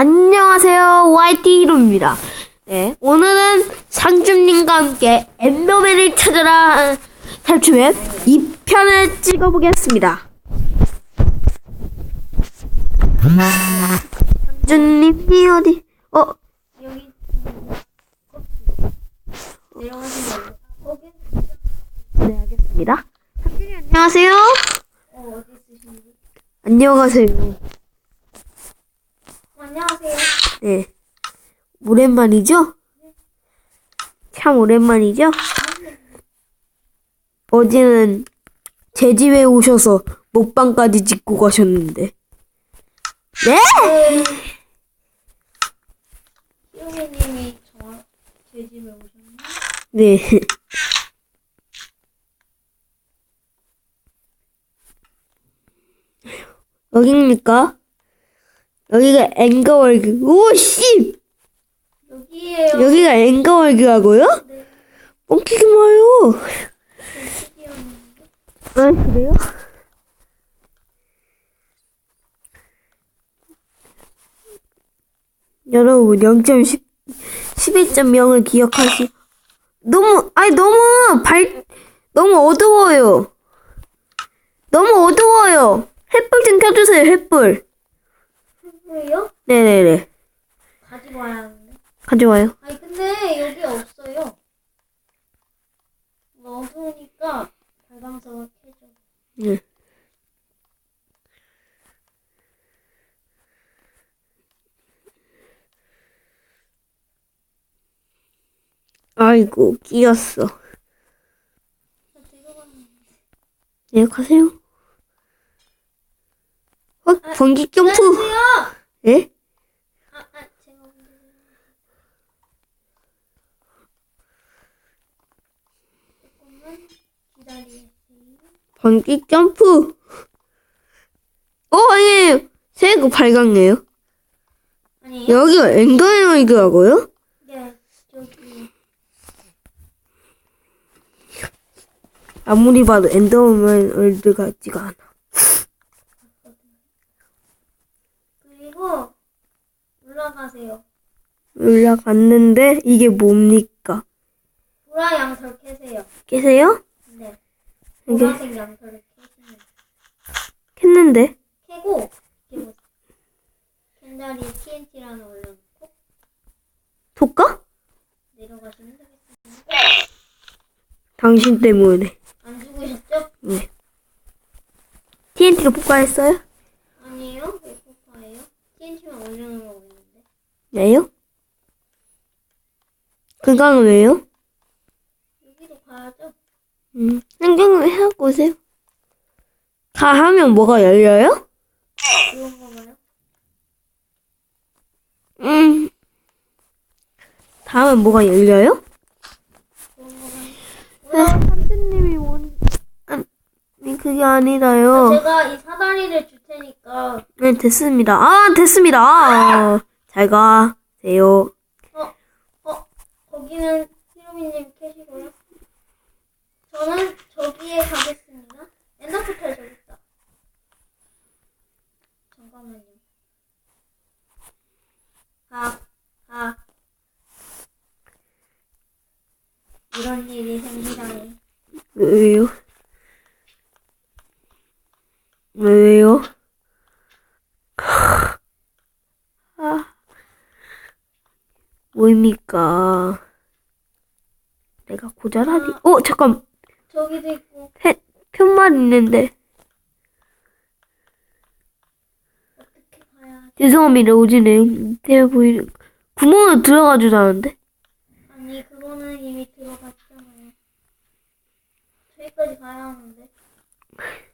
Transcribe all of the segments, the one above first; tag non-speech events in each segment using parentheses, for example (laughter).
안녕하세요. YT로입니다. 네, 오늘은 상준님과 함께 엔더맨을 찾아라 탈출맵 2편을 찍어보겠습니다. 상준님이 어디, 어, 여기 네, 알겠습니다. 상준님 안녕하세요. 어 안녕하세요. 어, 안녕하세요 네. 오랜만이죠? 참 오랜만이죠? 어제는 제 집에 오셔서 먹방까지 찍고 가셨는데. 네? 희용이님이 저제 집에 오셨나요? 네. 여기입니까? 여기가 앵거월드. 오, 씨! 여기에요 여기가 앵거월드라고요? 네 뻥키지 마요. 아, 그래요? 여러분, 0.10, 11.0을 기억하시, 너무, 아니, 너무 발, 너무 어두워요. 너무 어두워요. 햇불 좀 켜주세요, 햇불. 횃불이요? 네네네. 가지고 와야 하는데 가져와요. 아니 근데 여기 없어요 뭐 어두우니까 발광석을 켜줘 네. 아이고, 끼었어. 네, 가세요. 어, 번기 점프. 안녕하세요 예? 아, 아 제가 먼저 조금만 기다리세요 번기 점프. 어, 아니에요. 새거 발광이에요. 아니에요? 여기가 엔더에너이드라고요? 네, 저기 아무리 봐도 엔더맨 월드 같지가 않아. 그리고 올라가세요. 올라갔는데, 이게 뭡니까? 보라 양털 캐세요. 계세요? 네, 이게 보라색 양털을 캐시면 캤는데? 캐고 그리고 캔자리에 TNT라는 올려놓고 독가? 내려가시면 되겠습니다. 당신 때문에. 안 죽으셨죠? TNT로 폭발했어요? 왜 폭파예요? TNT만 올려놓으라고 했는데. 왜요? 그건 왜요? 여기로 가야죠. 음, 생각을 해갖고 오세요. 가 하면 뭐가 열려요? 그런 거가요? 음. 다음에 뭐가 열려요? 그런? 네, 삼촌님이 뭔, 아니, 그게 아니라요. 제가 이 사다리를 줄 테니까 네, 됐습니다. 아, 됐습니다. 아, 잘 가세요. 어, 어, 거기는 히로미님 캐시고요. 저는 저기에 가겠습니다. 엔더포탈 저기 있다. 잠깐만요. 가, 가. 이런 일이 생기다니. 왜요? 왜요? 아, 뭐입니까? 내가 고자라니? 어, 잠깐, 저기도 있고, 펜, 편말 있는데. 어떻게 하지? 죄송합니다, 오지네. 대 보이는, 구멍을 들어가 주자는데? 아니, 그거는 이미 들어갔잖아요. 저기까지 가야 하는데. (laughs)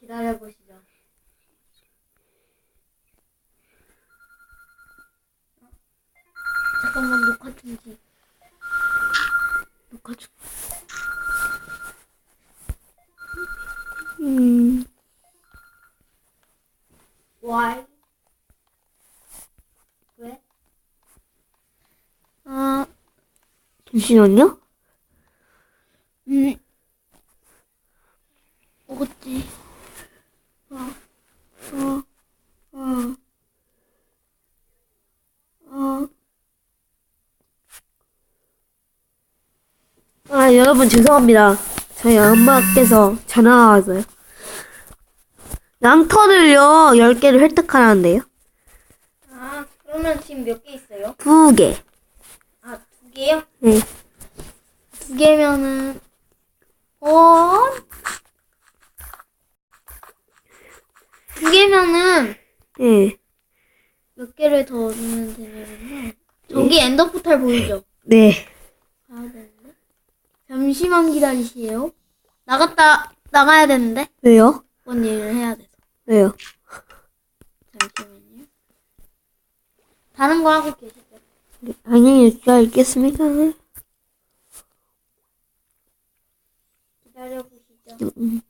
기다려보시죠. 어? 잠깐만, 녹화 중지. 녹화 중. 음, Why? 왜? 아, 잠시만요. 음. 어, 꽃지. 어, 어, 어, 어. 아, 여러분 죄송합니다. 저희 엄마께서 전화가 왔어요. 랑턴을요, 10개를 획득하라는데요. 아, 그러면 지금 몇 개 있어요? 두 개. 아, 두 개요? 네. 두 개면은, 어? 두 개면은, 네. 몇 개를 더 넣으면 되냐면요. 저기 엔더 포탈 보이죠? 네. 가야 되는데. 잠시만 기다리세요. 나갔다, 나가야 되는데. 왜요? 뭔 일을 해야 돼서. 왜요? 잠시만요. 다른 거 하고 계시죠? 안녕히 있가 있겠습니까? 기다려보시죠. 음.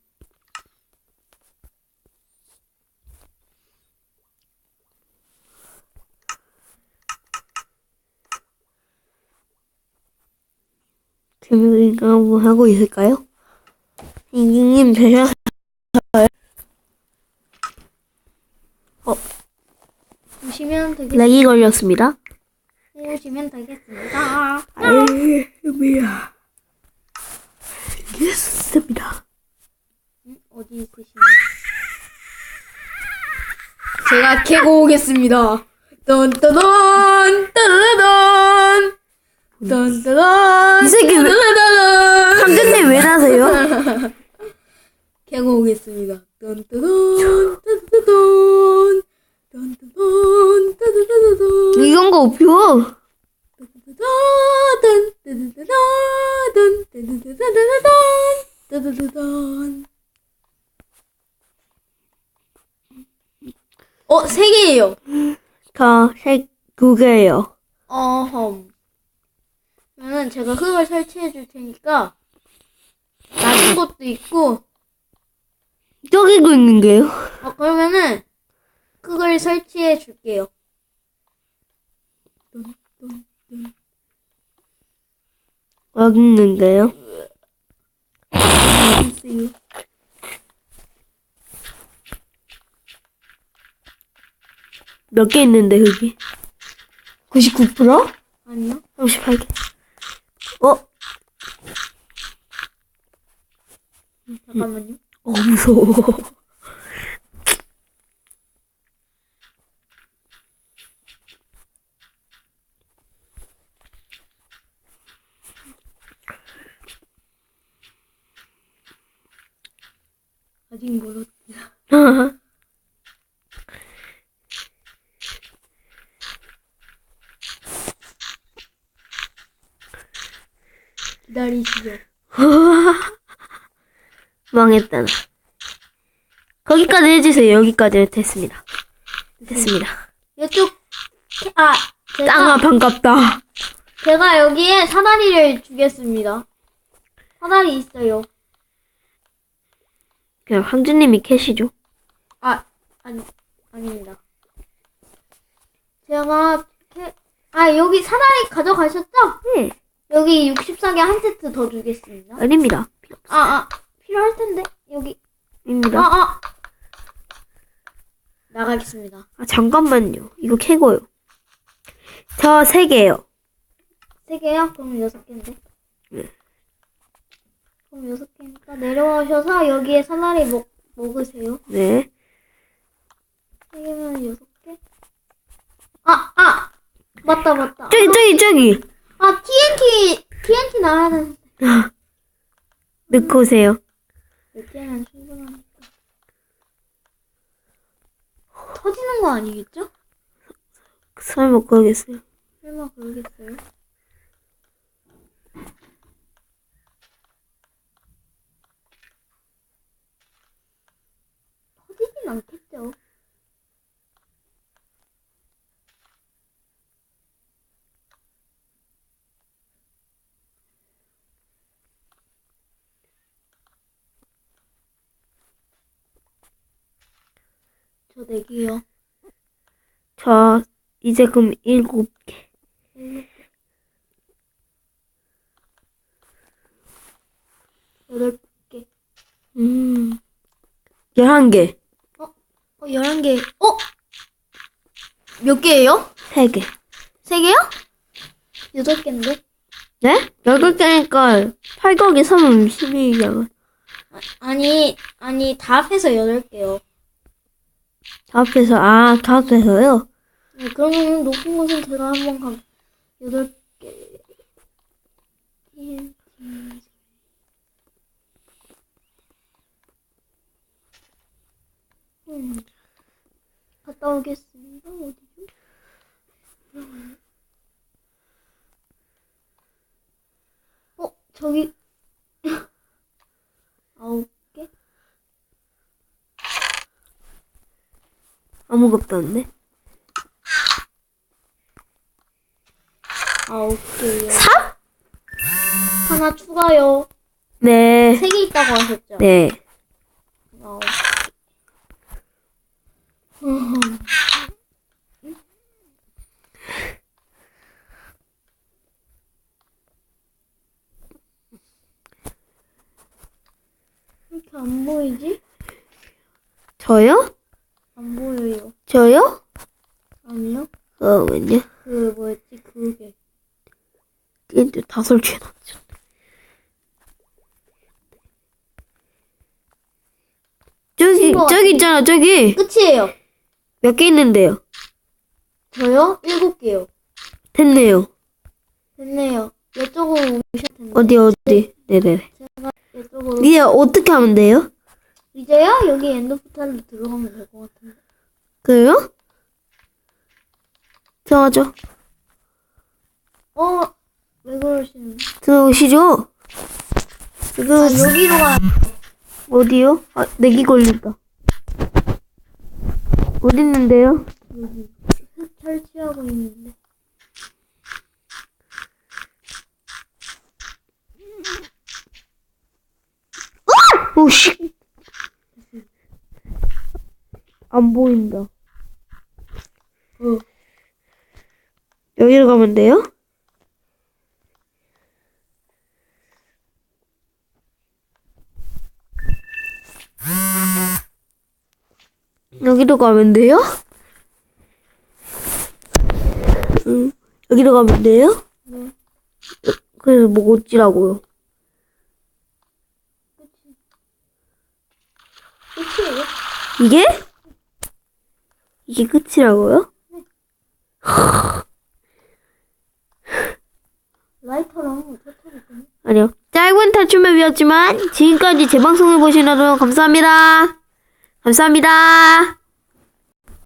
금요일가 뭐 하고 있을까요? 이님 배셔 보시면 되겠, 렉이 걸렸습니다. 보시면 되겠습니다. 알겠습니다. 음, 어디 있으시나요? 제가 캐고 오겠습니다. 던떠던 따다단 던떠던 이 새끼 왜- 상근님 왜 나세요? (laughs) 캐고 오겠습니다. 던떠던 따다단 던떠던 따다다단 이건 거 없죠? 따다단 따다다단 어, 세 개예요. 저색두 개예요. 어험. 그러면 제가 흙을 설치해 줄 테니까 낮은 것도 있고 저기도 있는 게요? 어, 그러면은 흙을 설치해 줄게요. 여기 있는 게요? 있어요. 몇 개 있는데 흙이? 99%? 아니요. 38개. 어? 잠깐만요. 어 무서워. 아직 멀었. 기다리시죠. (laughs) 망했다. 나. 거기까지 해주세요. 여기까지 됐습니다. 됐습니다. 이쪽 캐- 아 제가 땅아 반갑다. 제가 여기에 사다리를 주겠습니다. 사다리 있어요. 그냥 황주님이 캐시죠. 아, 아니, 아닙니다. 제가, 캐, 아, 여기 사다리 가져가셨죠? 네. 여기 64개 한 세트 더 주겠습니다. 아닙니다. 필요 아, 아, 필요할 텐데, 여기. 없습니다. 아, 아. 나가겠습니다. 아, 잠깐만요. 이거 캐고요. 저 세 개요. 세 개요? 그럼 여섯 개인데. 네. 그럼 여섯 개니까 내려오셔서 여기에 사다리 먹, 먹으세요. 네. 세 개면 여섯 개? 아, 아! 맞다, 맞다. 저기, 저기, 저기. 아, TNT, TNT 나와야 되는데. 넣고 오세요. 몇 개는 충분하니까. 터지는 거 아니겠죠? 설마 그러겠어요. 설마 그러겠어요? 터지진 않겠죠? 저네 개요. 저, 이제 그럼 일곱 개. 여덟 개. 음. 11개. 어, 11개. 어? 몇 개예요? 3개. 3개요? 8개인데? 네? 8개니까 8 곱하기 3은 12잖아. 아니, 아니, 다 합해서 8개요. 다 합해서, 아, 다 합해서요? 네, 그러면 높은 곳은 제가 한번 가, 8개. 음, 갔다 오겠습니다. 어디죠? 어, 저기, 아홉 개? 아무것도 없네. 아홉 개요. 3? 하나 추가요. 네. 세 개 있다고 하셨죠? 네. 아홉 개. 음. 왜 이렇게 안 보이지? 저요? 안 보여요. 저요? 잠깐만요. 그 뭐였지? 그게. 근데 다 설치해놨죠. 저기, 저기 있잖아, 저기. 끝이에요. 몇 개 있는데요? 저요? 일곱 개요. 됐네요. 됐네요. 이쪽으로 오실 텐데. 어디, 어디. 네네. 이쪽으로. 이제 어떻게 하면 돼요? 이제요? 여기 엔더 포탈로 들어가면 될 것 같은데. 그래요? 들어가죠. 어? 왜 그러시는? 들어오시죠. 이거, 아, 여기로 가. 어디요? 아, 내기 걸린다. 어디 있는데요? 여기. 흙 설치하고 있는데. 오, 씨. 안 보인다. 어. 여기로 가면 돼요? 여기로 가면 돼요? 응, 여기로 가면 돼요? 네. 그래서 뭐 어찌라고요? 끝이에요? 이게? 이게 끝이라고요? 라이터랑. 아니요. 짧은 탈출맵이었지만 지금까지 제 방송을 보시느라 감사합니다. 감사합니다.